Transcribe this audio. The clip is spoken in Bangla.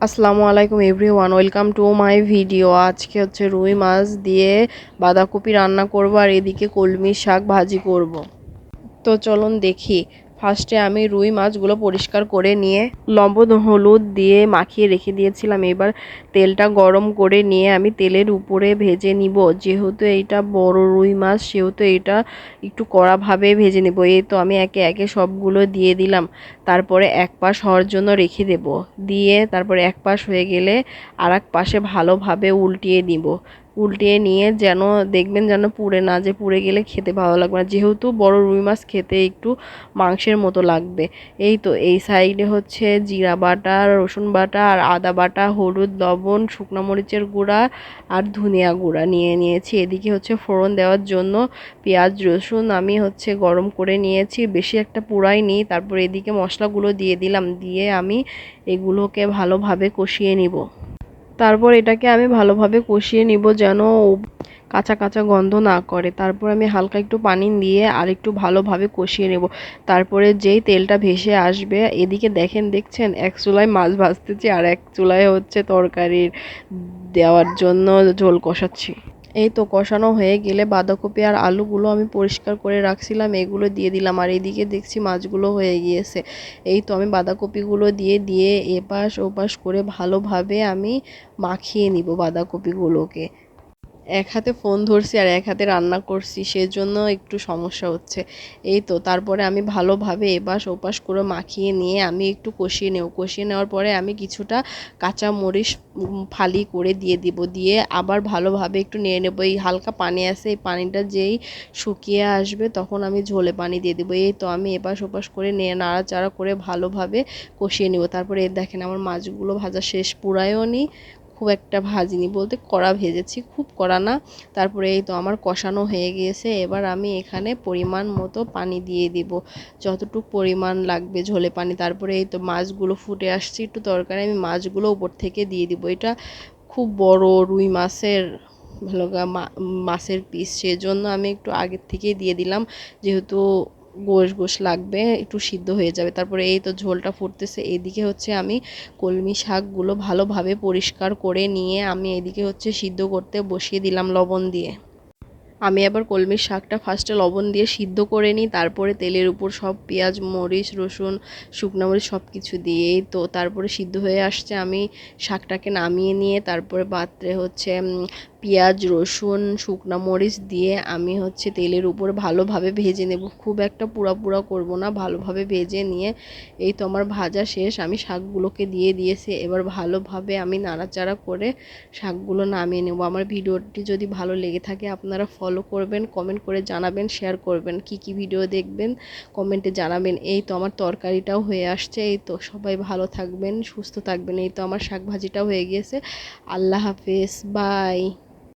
আসসালামু আলাইকুম everyone, welcome to my video. আজকে হচ্ছে রুই মাছ দিয়ে বাঁধাকপি রান্না করব আর এদিকে কলমি শাক ভাজি করব। তো চলুন দেখি ফার্স্টে আমি রুই মাছগুলো পরিষ্কার করে নিয়ে লবণ হলুদ দিয়ে মাখিয়ে রেখে দিয়েছিলাম। এবার তেলটা গরম করে নিয়ে আমি তেলের উপরে ভেজে নিব। যেহেতু এইটা বড় রুই মাছ, সেহেতু এটা একটু কড়াভাবে ভেজে নেব। এই তো আমি একে একে সবগুলো দিয়ে দিলাম। তারপরে এক পাশ হওয়ার জন্য রেখে দেব। দিয়ে তারপরে এক পাশ হয়ে গেলে আর এক পাশে ভালোভাবে উল্টিয়ে দিব উল্টিয়ে নিয়ে যেন দেখবেন যেন পুড়ে না, যে পুড়ে গেলে খেতে ভালো লাগবে না। যেহেতু বড় রুই মাছ খেতে একটু মাংসের মতো লাগবে। এই তো, এই সাইডে হচ্ছে জিরা বাটা, রসুন বাটা আর আদা বাটা, হলুদ, লবণ, শুকনো মরিচের গুঁড়া আর ধনিয়া গুঁড়া নিয়ে নিয়েছি। এদিকে হচ্ছে ফোড়ন দেওয়ার জন্য পেঁয়াজ, রসুন আমি হচ্ছে গরম করে নিয়েছি। বেশি একটা পুরাই নিই তারপর এদিকে মশলাগুলো দিয়ে দিলাম। দিয়ে আমি এগুলোকে ভালোভাবে কষিয়ে নিব। তারপর এটাকে আমি ভালোভাবে কষিয়ে নিব যেন কাঁচা কাঁচা গন্ধ না করে। তারপর আমি হালকা একটু পানি দিয়ে আর একটু ভালোভাবে কষিয়ে নেব। তারপরে যেই তেলটা ভেসে আসবে, এদিকে দেখেন, দেখছেন? এক চুলায় মাছ ভাজতেছি আর এক চুলায় হচ্ছে তরকারির দেওয়ার জন্য ঝোল কষাচ্ছি। এই তো কষানো হয়ে গেলে বাঁধাকপি আর আলুগুলো আমি পরিষ্কার করে রাখছিলাম, এগুলো দিয়ে দিলাম। আর এদিকে দেখছি মাছগুলো হয়ে গিয়েছে। এই তো আমি বাঁধাকপিগুলো দিয়ে দিয়ে এপাশ ওপাশ করে ভালোভাবে আমি মাখিয়ে নিব বাঁধাকপিগুলোকে। এক হাতে ফোন ধরছি আর এক হাতে রান্না করছি, সেজন্য একটু সমস্যা হচ্ছে। এই তো, তারপরে আমি ভালোভাবে এপাশ ওপাশ করে মাখিয়ে নিয়ে আমি একটু কষিয়ে নেব। কষিয়ে নেওয়ার পরে আমি কিছুটা কাঁচা মরিচ ফালি করে দিয়ে দিব। দিয়ে আবার ভালোভাবে একটু নিয়ে নেব। এই হালকা পানি আছে, এই পানিটা যেই শুকিয়ে আসবে তখন আমি ঝোলে পানি দিয়ে দেবো। এই তো আমি এপাশ ওপাশ করে নিয়ে নাড়াচাড়া করে ভালোভাবে কষিয়ে নেব। তারপরে দেখেন আমার মাছগুলো ভাজা শেষ, পুরায়ও নি খুব একটা ভাজিনি। বলতে কড়া ভেজেছি, খুব কড়া না। তারপরে এই তো আমার কষানো হয়ে গিয়েছে। এবার আমি এখানে পরিমাণ মতো পানি দিয়ে দিব। যতটুক পরিমাণ লাগবে ঝোলে পানি। তারপরে এই তো মাছগুলো ফুটে আসছে, একটু তরকারি আমি মাছগুলো উপর থেকে দিয়ে দিব। এটা খুব বড় রুই মাছের, ভালো মাছের পিস সেজন্য আমি একটু আগের থেকেই দিয়ে দিলাম। যেহেতু গোশ গোশ লাগবে, একটু সিদ্ধ হয়ে যাবে। তারপরে এই তো ঝোলটা ফুটতেছে। এদিকে হচ্ছে আমি কলমি শাকগুলো ভালোভাবে পরিষ্কার করে নিয়ে আমি এদিকে হচ্ছে সিদ্ধ করতে বসিয়ে দিলাম লবণ দিয়ে। আমি আবার কলমির শাকটা ফার্স্টে লবণ দিয়ে সিদ্ধ করে নিই, তারপরে তেলের উপর সব পেঁয়াজ, মরিচ, রসুন, শুকনো মরিচ সব কিছু দিয়ে তো তারপরে সিদ্ধ হয়ে আসছে। আমি শাকটাকে নামিয়ে নিয়ে তারপরে পাত্রে হচ্ছে পেঁয়াজ, রসুন, শুকনো মরিচ দিয়ে আমি হচ্ছে তেলের উপর ভালোভাবে ভেজে নেব। খুব একটা পুরা পুরা করব না, ভালোভাবে ভেজে নিয়ে এই তো আমার ভাজা শেষ। আমি শাকগুলোকে দিয়ে দিয়েছি, এবার ভালোভাবে আমি নাড়াচাড়া করে শাকগুলো নামিয়ে নেব। আমার ভিডিওটি যদি ভালো লেগে থাকে আপনারা ফলো করবেন কমেন্ট করে জানাবেন শেয়ার করবেন। কি কি ভিডিও দেখবেন কমেন্টে জানাবেন। এই তো আমার তরকারিটাও হয়ে আসছে। এই তো সবাই ভালো থাকবেন, সুস্থ থাকবেন। এই তো আমার শাক ভাজিটাও হয়ে গিয়েছে। আল্লাহ হাফেজ বাই